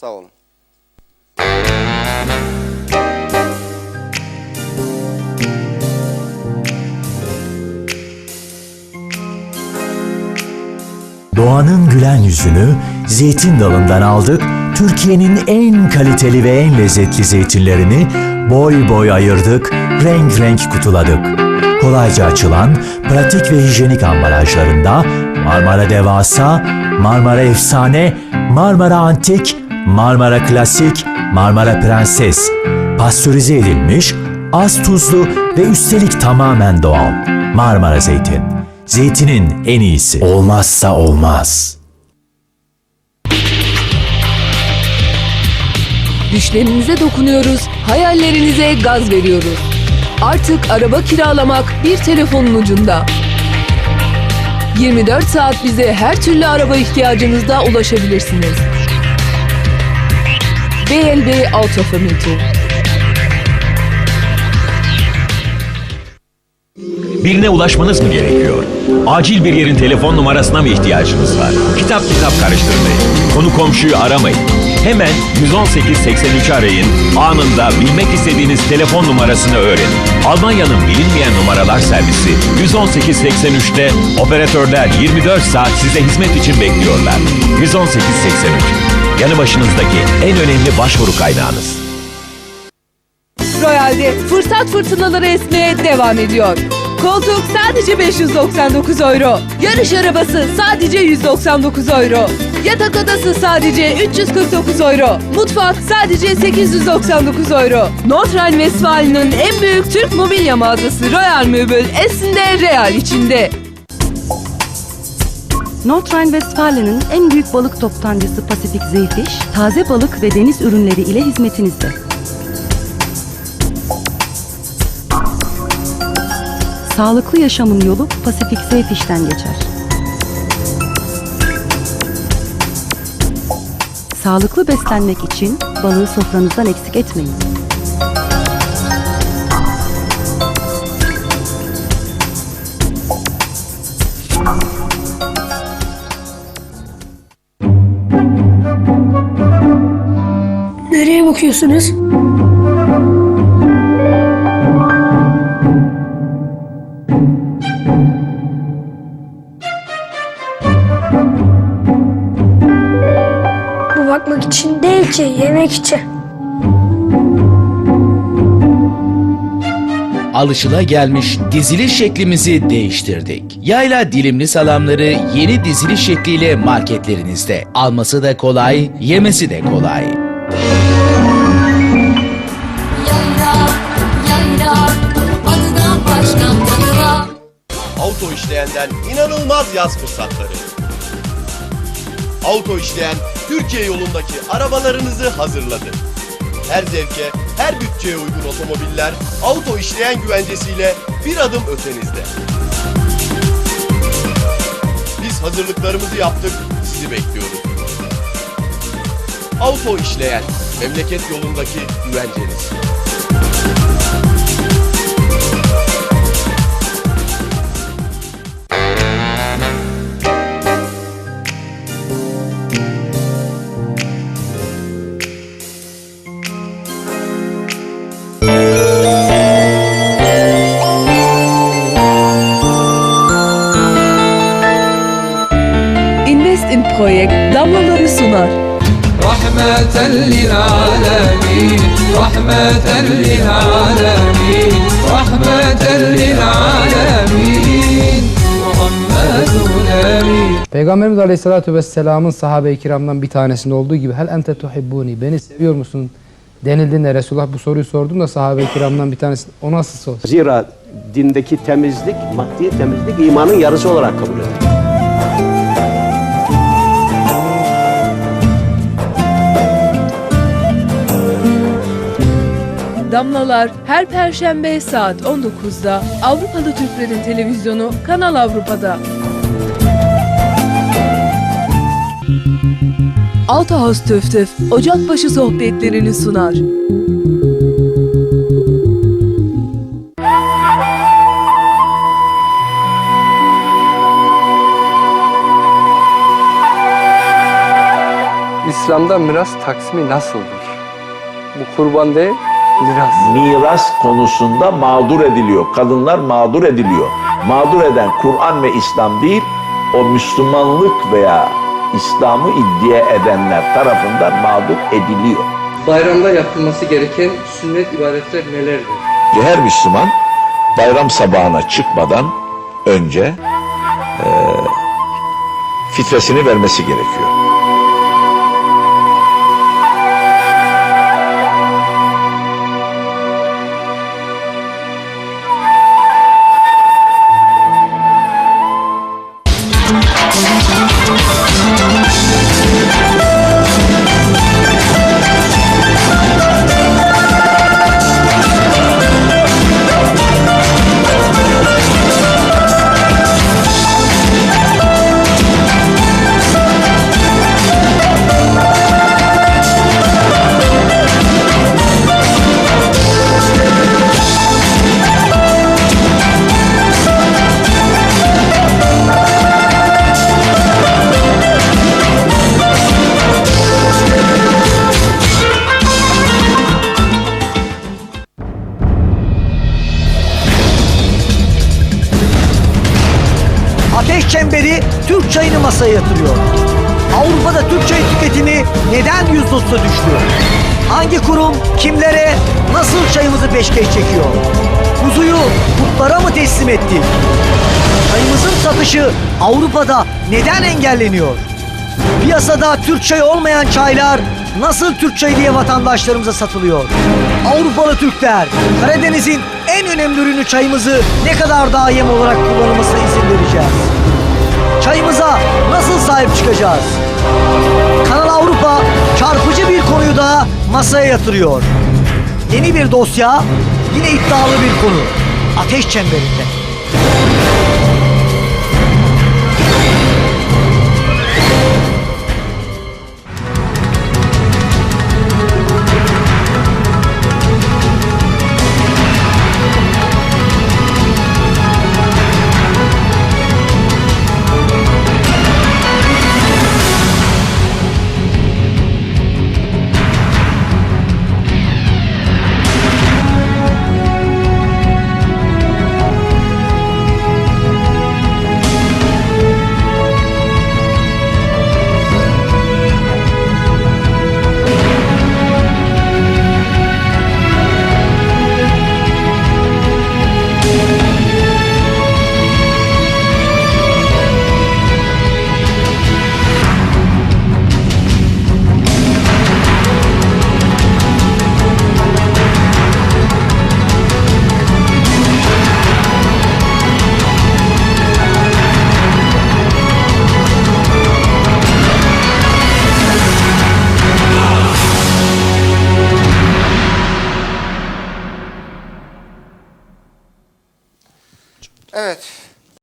Sağ olun. Doğanın gülen yüzünü zeytin dalından aldık. Türkiye'nin en kaliteli ve en lezzetli zeytinlerini boy boy ayırdık, renk renk kutuladık. Kolayca açılan, pratik ve hijyenik ambalajlarında Marmara Devasa, Marmara Efsane, Marmara Antik, Marmara Klasik, Marmara Prenses. Pastörize edilmiş, az tuzlu ve üstelik tamamen doğal. Marmara Zeytin. Zeytinin en iyisi. Olmazsa olmaz. Düşlerinize dokunuyoruz, hayallerinize gaz veriyoruz. Artık araba kiralamak bir telefonun ucunda. 24 saat bize her türlü araba ihtiyacınızda ulaşabilirsiniz. BLB Auto Fomento. Birine ulaşmanız mı gerekiyor? Acil bir yerin telefon numarasına mı ihtiyacınız var? Kitap kitap karıştırmayın. Konu komşuyu aramayın. Hemen 118 arayın. Anında bilmek istediğiniz telefon numarasını öğrenin. Almanya'nın bilinmeyen numaralar servisi 118.83'te operatörler 24 saat size hizmet için bekliyorlar. 118.83 yanı başınızdaki en önemli başvuru kaynağınız. Royal'de fırsat fırtınaları esmeye devam ediyor. Koltuk sadece 599 euro. Yarış arabası sadece 199 euro. Yatak odası sadece 349 euro. Mutfak sadece 899 euro. Nordrhein-Westfalen'ın en büyük Türk mobilya mağazası Royal Möbel Esin'de Real içinde. Nordrhein-Westfalen'in en büyük balık toptancısı Pacific Zeyfish, taze balık ve deniz ürünleri ile hizmetinizde. Sağlıklı yaşamın yolu Pacific Zeyfish'ten geçer. Sağlıklı beslenmek için balığı sofranızdan eksik etmeyin. Nereye bakıyorsunuz? Bu bakmak için değil ki, yemek için. alışılagelmiş diziliş şeklimizi değiştirdik. Yayla dilimli salamları yeni diziliş şekliyle marketlerinizde. Alması da kolay, yemesi de kolay. Auto işleyenden inanılmaz yaz fırsatları. Auto işleyen Türkiye yolundaki arabalarınızı hazırladı. Her zevke, her bütçeye uygun otomobiller auto işleyen güvencesiyle bir adım ötenizde. Biz hazırlıklarımızı yaptık, sizi bekliyoruz. Auto işleyen, memleket yolundaki güvenceniz. in Projekt damlaları sunar. Rahmeten lil alemin, rahmeten lil alemin, rahmeten lil alemin. Peygamberimiz Aleyhisselatü Vesselam'ın sahabe-i kiramdan bir tanesinde olduğu gibi Hel ente tuhibbuni beni seviyor musun denildiğinde Resulullah bu soruyu sorduğunda sahabe-i kiramdan bir tanesi o nasıl soru? Zira dindeki temizlik, maddi temizlik imanın yarısı olarak kabul edilir. Damlalar her perşembe saat 19'da Avrupalı Türklerin televizyonu Kanal Avrupa'da. Autohaus Töf Töf Ocakbaşı sohbetlerini sunar. İslam'da miras taksimi nasıldır? Bu kurban değil, miras. miras konusunda mağdur ediliyor. Kadınlar mağdur ediliyor. Mağdur eden Kur'an ve İslam değil, o Müslümanlık veya İslam'ı iddia edenler tarafından mağdur ediliyor. Bayramda yapılması gereken sünnet ibadetler nelerdir? Her Müslüman bayram sabahına çıkmadan önce eee fitresini vermesi gerekiyor. Çemberi Türk çayını masaya yatırıyor. Avrupa'da Türk çayı tüketimi neden %30'a düştü? Hangi kurum kimlere nasıl çayımızı peşkeş çekiyor? Kuzuyu kurtlara mı teslim ettik? Çayımızın satışı Avrupa'da neden engelleniyor? Piyasada Türk çayı olmayan çaylar nasıl Türk çayı diye vatandaşlarımıza satılıyor? Avrupalı Türkler Karadeniz'in en önemli ürünü çayımızı ne kadar daha yem olarak kullanılmasına izin vereceğiz? Çayımıza nasıl sahip çıkacağız? Kanal Avrupa çarpıcı bir konuyu daha masaya yatırıyor. Yeni bir dosya, yine iddialı bir konu. Ateş çemberinde.